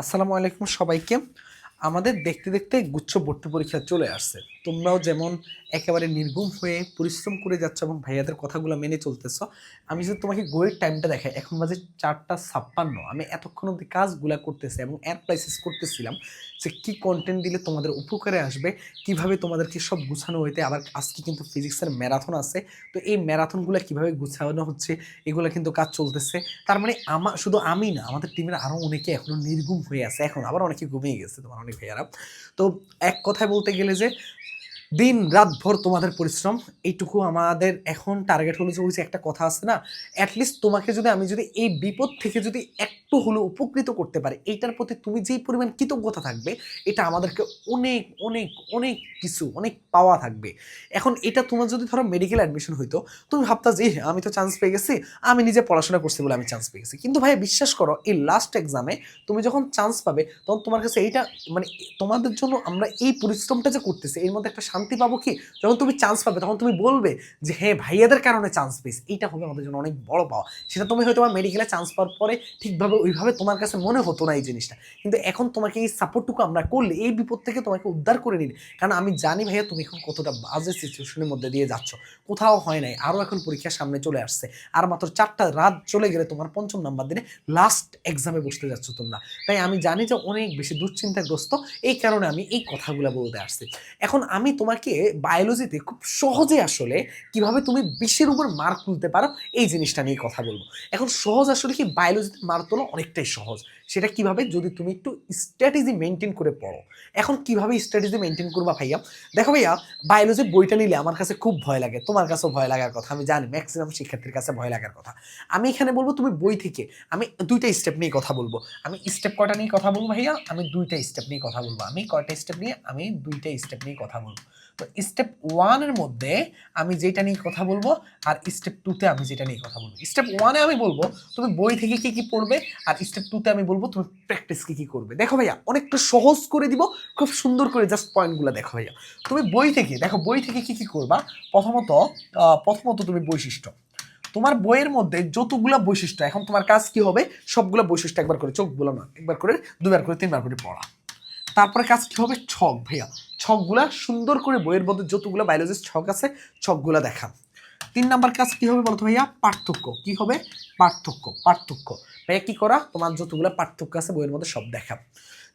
আসসালামু আলাইকুম সবাইকে। আমাদের দেখতে দেখতে গুচ্ছ ভর্তি পরীক্ষা চলে আসছে। তোমরাও যেমন একেবারে নির্গুম হয়ে পরিশ্রম করে যাচ্ছ এবং ভাইয়াদের কথাগুলো মেনে চলতেছ, আমি যদি তোমাকে গোয়ের টাইমটা দেখাই। এখন বাজে চারটা ছাপ্পান্ন। আমি এতক্ষণ অব্দি কাজগুলা করতেছি এবং অ্যানালাইসিস করতেছিলাম যে কী কন্টেন্ট দিলে তোমাদের উপকারে আসবে, কীভাবে তোমাদেরকে সব গুছানো হইতে, আবার আজকে কিন্তু ফিজিক্সের ম্যারাথন আছে। তো এই ম্যারাথনগুলো কীভাবে গুছানো হচ্ছে, এগুলো কিন্তু কাজ চলতেছে। তার মানে আমার শুধু আমি না, আমাদের টিমের আরও অনেকে এখনও নির্গুম হয়ে আছে। এখন আবার অনেকে ঘুমিয়ে গেছে তোমার অনেক ভাইয়ারা তো এক কথায় বলতে গেলে যে দিন রাত ভর তোমাদের পরিশ্রম, এইটুকু আমাদের এখন টার্গেট হলো যে ওই যে একটা কথা আছে না অ্যাটলিস্ট তোমাকে যদি আমি যদি এই বিপদ থেকে যদি একটু হলেও উপকৃত করতে পারে। এইটার প্রতি তুমি যেই পরিমাণ কৃতজ্ঞতা থাকবে এটা আমাদেরকে অনেক অনেক অনেক কিছু অনেক পাওয়া থাকবে। এখন এটা তোমার যদি ধরো মেডিকেল অ্যাডমিশন হইতো তুমি ভাবতা যে "এহ, আমি তো চান্স পেয়ে গেছি আমি নিজে পড়াশোনা করছি বলে আমি চান্স পেয়ে গেছি। কিন্তু ভাই বিশ্বাস করো এই লাস্ট এক্সামে তুমি যখন চান্স পাবে তখন তোমার কাছে এইটা মানে তোমাদের জন্য আমরা এই পরিশ্রমটা যে করতেছি এর মধ্যে একটা শান্তি পাবো কি? যখন তুমি চান্স পাবে তখন তুমি বলবে যে হ্যাঁ ভাইয়াদের কারণে চান্স পেয়েছি। এইটা হবে আমাদের জন্য অনেক বড় পাওয়া। সেটা তুমি হয়তো মেডিকেলে চান্স পাওয়ার পরে ঠিকভাবে ওইভাবে তোমার কাছে মনে হতো না এই জিনিসটা। কিন্তু এখন তোমাকে এই সাপোর্টটুকু আমরা করলে, এই বিপদ থেকে তোমাকে উদ্ধার করে নিলে কারণ আমি জানি ভাইয়া, তুমি এখন কতটা বাজে সিচুয়েশনের মধ্যে দিয়ে যাচ্ছ। কোথাও হয় নাই, আরও এখন পরীক্ষা সামনে চলে আসছে। আর মাত্র চারটা রাত চলে গেলে তোমার পঞ্চম নাম্বার দিনে লাস্ট এক্সামে বসতে যাচ্ছ তোমরা। তাই আমি জানি যে অনেক বেশি দুশ্চিন্তাগ্রস্ত, এই কারণে আমি এই কথাগুলো বলতে আসছি। এখন আমি তোমাকে বায়োলজিতে খুব সহজে আসলে কীভাবে তুমি বিশের উপর মার্ক তুলতে পারো, এই জিনিসটা নিয়ে কথা বলব। এখন সহজ আসলে কি? বায়োলজিতে মার্ক তোলা অনেকটাই সহজ। সেটা কীভাবে? যদি তুমি একটু স্ট্র্যাটেজি মেনটেন করে পড়ো। এখন কীভাবে স্ট্র্যাটেজি মেনটেন করবা ভাইয়া? দেখো ভাইয়া বায়োলজি বইটা নিলে আমার কাছে খুব ভয় লাগে। তোমার কাছেও ভয় লাগার কথা, আমি জানি। ম্যাক্সিমাম শিক্ষার্থীর কাছে ভয় লাগার কথা। আমি এখানে বলব, তুমি বই থেকে, আমি দুইটা স্টেপ নিয়ে কথা বলব। আমি স্টেপ কটা নিয়ে কথা বলব ভাইয়া? আমি দুইটা স্টেপ নিয়ে কথা বলব। আমি কয়টা স্টেপ নিয়ে? আমি দুইটা স্টেপ নিয়ে কথা বলব। তো স্টেপ ওয়ানের মধ্যে আমি যেটা নিয়ে কথা বলব আর স্টেপ টুতে আমি যেটা নিয়ে কথা বলব। স্টেপ ওয়ানে আমি বলব তুমি বই থেকে কি কি পড়বে আর স্টেপ টুতে আমি বলব তুমি প্র্যাকটিস কি কি করবে। দেখো ভাইয়া অনেকটা সহজ করে দিব খুব সুন্দর করে জাস্ট পয়েন্টগুলো দেখো ভাইয়া। তুমি বই থেকে দেখো বই থেকে কি কি করবা? প্রথমত প্রথমত তুমি বৈশিষ্ট্য। তোমার বইয়ের মধ্যে যতগুলো বৈশিষ্ট্য এখন তোমার কাজ কি হবে? সবগুলো বৈশিষ্ট্য একবার করে চোখগুলো না একবার করে দুবার করে তিনবার করে পড়া। তারপরে কাজ কি হবে? ছক ভাইয়া। ছকগুলা সুন্দর করে বইয়ের মধ্যে যতগুলো বায়োলজির ছক আছে, ছকগুলা দেখা। তিন নাম্বার কাজ কি হবে বলতো ভাইয়া? পার্থক্য। কি হবে? পার্থক্য পার্থক্য। ভাইয়া, কি করা? তোমার যতগুলো পার্থক্য আছে বইয়ের মধ্যে সব দেখা।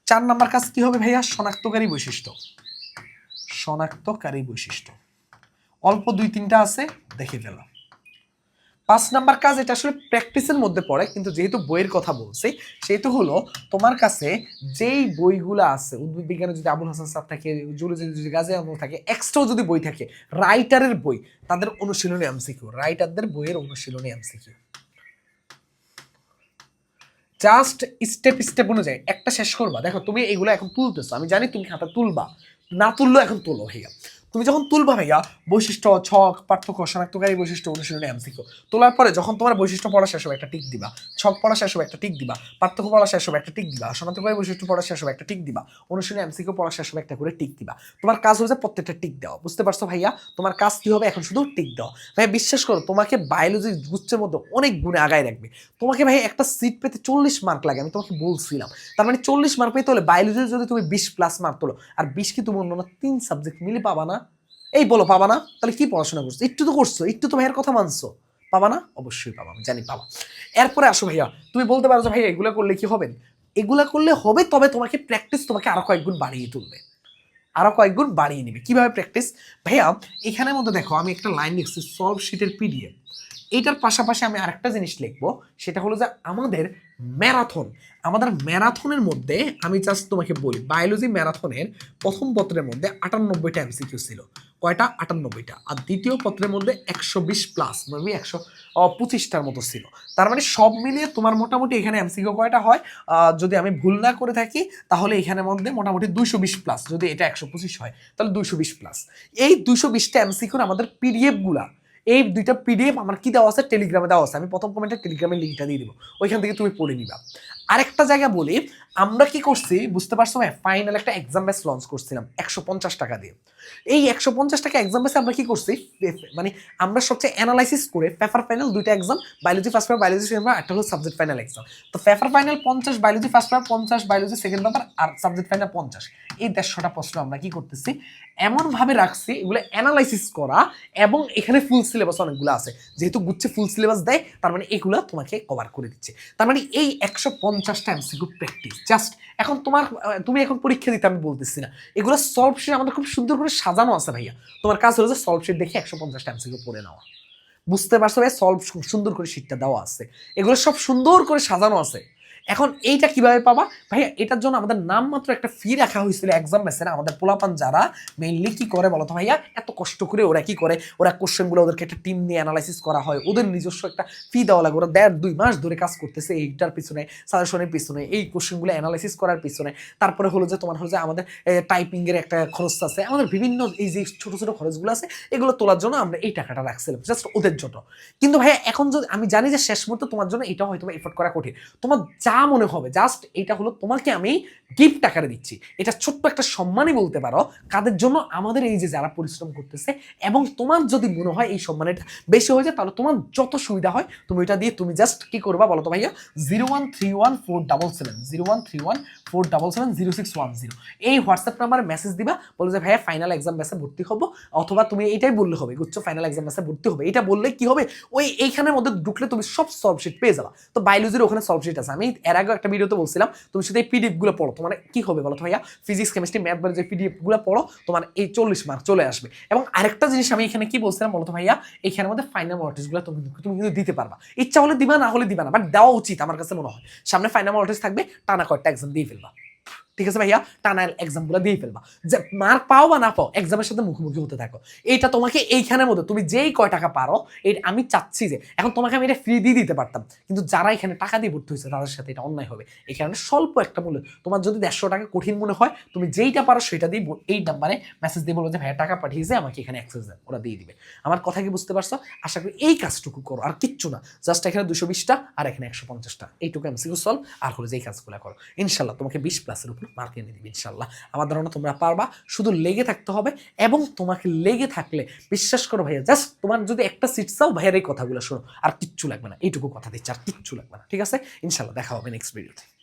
চার নাম্বার কাজ কি হবে ভাইয়া? শনাক্তকারী বৈশিষ্ট্য। শনাক্তকারী বৈশিষ্ট্য। অল্প দুই তিনটা আছে, দেখে ফেলা। পাঁচ নাম্বার কাজ এটা আসলে প্র্যাকটিসের মধ্যে পড়ে, কিন্তু যেহেতু বইয়ের কথা বলছি, সেহেতু হলো তোমার কাছে যেই বইগুলো আছে, উদ্ভিদ বিজ্ঞানে যদি আবুল হাসান স্যার থাকে জুলজি যদি গাজী থাকে এক্সট্রাও যদি বই থাকে রাইটারের বই, তাদের অনুশীলনী এমসিকিউ রাইটারদের বইয়ের অনুশীলনী এমসিকিউ জাস্ট স্টেপ স্টেপ অনুযায়ী, একটা শেষ করবা। দেখো, তুমি এগুলো এখন তুলতেছো, আমি জানি তুমি খাতা তুলবা, না তুললেও এখন তোলো ভাইয়া তুমি যখন তুলবা ভাইয়া, বৈশিষ্ট্য, ছক, পার্থক্য, শনাক্তকারী বৈশিষ্ট্য অনুশীলনী এমসিকিউ তোলার পরে যখন তোমার বৈশিষ্ট্য পড়া শেষ হবে, একটা টিক দিবা। ছক পড়া শেষ হবে, একটা টিক দিবা। পার্থক্য পড়া শেষ হবে, একটা টিক দিবা। শনাক্তকারী বৈশিষ্ট্য পড়া শেষ হবে, একটা টিক দিবা। অনুশীলনী, এমসিকিউ পড়া শেষ হবে, একটা করে টিক দিবা। তোমার কাজ হচ্ছে প্রত্যেকটা টিক দেওয়া। বুঝতে পারছ ভাইয়া? তোমার কাজ কি হবে? এখন শুধু টিক দেওয়া। ভাইয়া, বিশ্বাস করো, তোমাকে বায়োলজি গুচ্ছের মধ্যে অনেক গুণে আগায় রাখবে। তোমাকে ভাই একটা সিট পেতে চল্লিশ মার্ক লাগে, আমি তোমাকে বলছিলাম। তার মানে চল্লিশ মার্ক পেতে হলে বায়োলজি যদি তুমি বিশ প্লাস মার্ক তোলো, আর বিশ কি তুমি অন্য তিন সাবজেক্ট মিলে পাবা না? এই বলো, পাবা না? তাহলে কি পড়াশোনা করছ? একটু তো করছ, একটু তো ভাইয়ের কথা মানছো। পাবা না? অবশ্যই পাবা, আমি জানি পাবা। এরপরে আসো ভাইয়া, তুমি বলতে পারো যে ভাইয়া, এগুলো করলে কি হবে? এগুলা করলে হবে, তবে তোমাকে প্র্যাকটিস তোমাকে আরও কয়েক গুণ বাড়িয়ে তুলবে। আরও কয়েক গুণ বাড়িয়ে নেবে। কীভাবে প্র্যাকটিস ভাইয়া, এখানের মধ্যে দেখো, আমি একটা লাইন লিখছি সলভ শিটের পিডিএফ এইটার পাশাপাশি আমি আরেকটা জিনিস লিখব, সেটা হলো যে আমাদের ম্যারাথন আমাদের ম্যারাথনের মধ্যে আমি জাস্ট তোমাকে বলি বায়োলজি ম্যারাথনের প্রথম পত্রের মধ্যে আটানব্বইটা এমসিকিউ ছিল। কয়টা? আটানব্বইটা। আর দ্বিতীয় পত্রের মধ্যে একশো বিশ প্লাস মানে একশো পঁচিশটার মতো ছিল। তার মানে সব মিলিয়ে তোমার মোটামুটি এখানে এমসিকিউ কয়টা হয়? যদি আমি ভুল না করে থাকি, তাহলে এখানের মধ্যে মোটামুটি দুইশো বিশ প্লাস যদি এটা একশো পঁচিশ হয়, তাহলে দুইশো বিশ প্লাস এই দুইশো বিশটা এমসিকিউর আমাদের পিডিএফগুলা এই দুইটা পিডিএফ আমার কি দেওয়া আছে? টেলিগ্রামে দেওয়া আছে। আমি প্রথম কমেন্টে টেলিগ্রামের লিঙ্কটা দিয়ে দিব। ওইখান থেকে তুমি পড়ে নিবা। আরেকটা জায়গা বলি, আমরা কি করছি, বুঝতে পারছ ভাই? ফাইনাল একটা এক্সাম ব্যাচ লঞ্চ করছিলাম, একশো পঞ্চাশ টাকা দিয়ে। এই একশো পঞ্চাশ টাকা এক্সাম ব্যাচে আমরা কি করছি? মানে আমরা সবচেয়ে অ্যানালাইসিস করে পেপার ফাইনাল দুইটা exam biology first paper biology second paper একটা হলো সাবজেক্ট ফাইনাল এক্সাম তো পেপার ফাইনাল পঞ্চাশ বায়োলজি ফার্স্ট পেপার পঞ্চাশ বায়োলজি সেকেন্ড পেপার আর সাবজেক্ট ফাইনাল পঞ্চাশ। এই দেড়শোটা প্রশ্ন আমরা কি করতেছি? এমনভাবে রাখছি, এগুলো অ্যানালাইসিস করা এবং এখানে ফুল সিলেবাস অনেকগুলো আছে। যেহেতু গুচ্ছে ফুল সিলেবাস দেয়, তার মানে এগুলো তোমাকে কভার করে দিচ্ছে। তার মানে এই একশো পঞ্চাশটা এমসিকিউ প্র্যাকটিস জাস্ট এখন তোমার, তুমি এখন পরীক্ষা দিতে, আমি বলতেছি না। এগুলো সলভ শিট আমাদের খুব সুন্দর করে সাজানো আছে ভাইয়া। তোমার কাজ হলো যে সলভ শিট দেখে একশো পঞ্চাশটা এমসিকিউ পড়ে নেওয়া। বুঝতে পারছ ভাই? সলভ সুন্দর করে শিটটা দেওয়া আছে। এগুলো সব সুন্দর করে সাজানো আছে। এখন এইটা কীভাবে পাবা? ভাইয়া, এটার জন্য আমাদের নাম মাত্র একটা ফি রাখা হয়েছিল এক্সাম বেসে আমাদের পোলাপান যারা মেইনলি কি করে বলতো ভাইয়া? এত কষ্ট করে ওরা কি করে? ওরা কোশ্চেনগুলো ওদেরকে একটা টিম নিয়ে অ্যানালাইসিস করা হয়। ওদের নিজস্ব একটা ফি দেওয়া লাগে। ওরা দেড়, দুই মাস ধরে কাজ করতেছে এইটার পিছনে সাজেশনের পিছনে, এই কোশ্চেনগুলো অ্যানালাইসিস করার পিছনে। তারপরে হলো যে, তোমার হলো যে, আমাদের টাইপিং এর একটা খরচ আছে। আমাদের বিভিন্ন এই যে, ছোট ছোট খরচগুলো আছে, এগুলো তোলার জন্য আমরা এই টাকাটা রাখছিলাম জাস্ট ওদের জন্য। কিন্তু ভাইয়া, এখন যদি, আমি জানি যে শেষ মুহূর্তে তোমার জন্য এটা হয়তো এফোর্ট করা কঠিন। তোমার যা মনে হবে জাস্ট এটা হলো তোমাকে আমি গিফট আকারে দিচ্ছি। এটা ছোট্ট একটা সম্মানই বলতে পারো, কাদের জন্য আমাদের এই যে যারা পরিশ্রম করতেছে এবং তোমার যদি মনে হয় এই সম্মানটা বেশি হয়ে যায়, তাহলে তোমার যত সুবিধা হয়, তুমি এটা দিয়ে তুমি জাস্ট কি করবা বলো তো ভাইয়া? Zero one three one four double seven zero one three one four double seven zero six one zero এই হোয়াটসঅ্যাপ নাম্বারে মেসেজ দিবা, বলো যে ভাইয়া ফাইনাল এক্সাম ব্যাসে ভর্তি হব, অথবা তুমি এটাই বললে হবে গুচ্ছ ফাইনাল এক্সাম ব্যাসে ভর্তি হবে। এটা বললে কি হবে? ওই এইখানের মধ্যে ঢুকলে তুমি সব সলভ শিট পেয়ে যাবা। তো বায়োলজির ওখানে সলভ শিট আছে। আমি এর আগে একটা ভিডিওতে বলছিলাম, তুমি শুধু এই পিডিএফগুলো পড়ো। তোমার কি হবে বলো ভাইয়া? ফিজিক্স কেমিস্ট্রি ম্যাথ বলে যে পিডিএফগুলো পড়ো, তোমার এই চল্লিশ মার্ক চলে আসবে। এবং আরেকটা জিনিস আমি এখানে কি বলছিলাম বলতো ভাইয়া? এখানের মধ্যে ফাইনাল নোটিসগুলো তুমি তুমি কিন্তু দিতে পারবা। ইচ্ছা হলে দিবা, না হলে দিবা না বাট দেওয়া উচিত আমার কাছে মনে হয়। সামনে ফাইনাল নোটিস থাকবে, টানা কয়েকটা এক্সাম দিয়ে ফেলবা। ঠিক আছে ভাইয়া? টানা এক্সামগুলো দিয়ে ফেলবা। যে মার্ক পাও বা না পাও এক্সামের সাথে মুখোমুখি হতে থাকো। এইটা তোমাকে এইখানের মধ্যে, তুমি যেই কয় টাকা পারো, এই আমি চাচ্ছি যে, এখন তোমাকে আমি এটা ফ্রি দিয়ে দিতে পারতাম। কিন্তু যারা এখানে টাকা দিয়ে ভর্তি হয়েছে, তাদের সাথে এটা অন্যায় হবে। এই কারণে স্বল্প একটা মূল্য। তোমার যদি দেড়শো টাকা কঠিন মনে হয়, তুমি যেইটা পারো সেটা দিয়ে এই নাম্বারে মেসেজ দিয়ে বলব যে, ভাইয়া, টাকা পাঠিয়েছে, আমাকে এখানে অ্যাক্সেস দেন। ওরা দিয়ে দিবে। আমার কথা কি বুঝতে পারছ? আশা করি এই কাজটুকু করো, আর কিচ্ছু না। জাস্ট এখানে দুশো বিশটা, আর এখানে একশো পঞ্চাশটা। এইটুকু এমসিকিউ সলভ আর হলো যে এই কাজগুলো করো। ইনশাল্লাহ তোমাকে বিশ প্লাসের উপর মার্ক এনে দিবে, ইনশাল্লাহ। আমার ধারণা তোমরা পারবা, শুধু লেগে থাকতে হবে এবং তোমাকে লেগে থাকলে, বিশ্বাস করো ভাইয়া জাস্ট তোমার যদি একটা সিট চাও, ভাইয়ার এই কথাগুলো শোনো। আর কিচ্ছু লাগবে না, এইটুকু কথা দিচ্ছে, আর কিচ্ছু লাগবে না, ঠিক আছে? ইনশাল্লাহ, দেখা হবে নেক্সট ভিডিওতে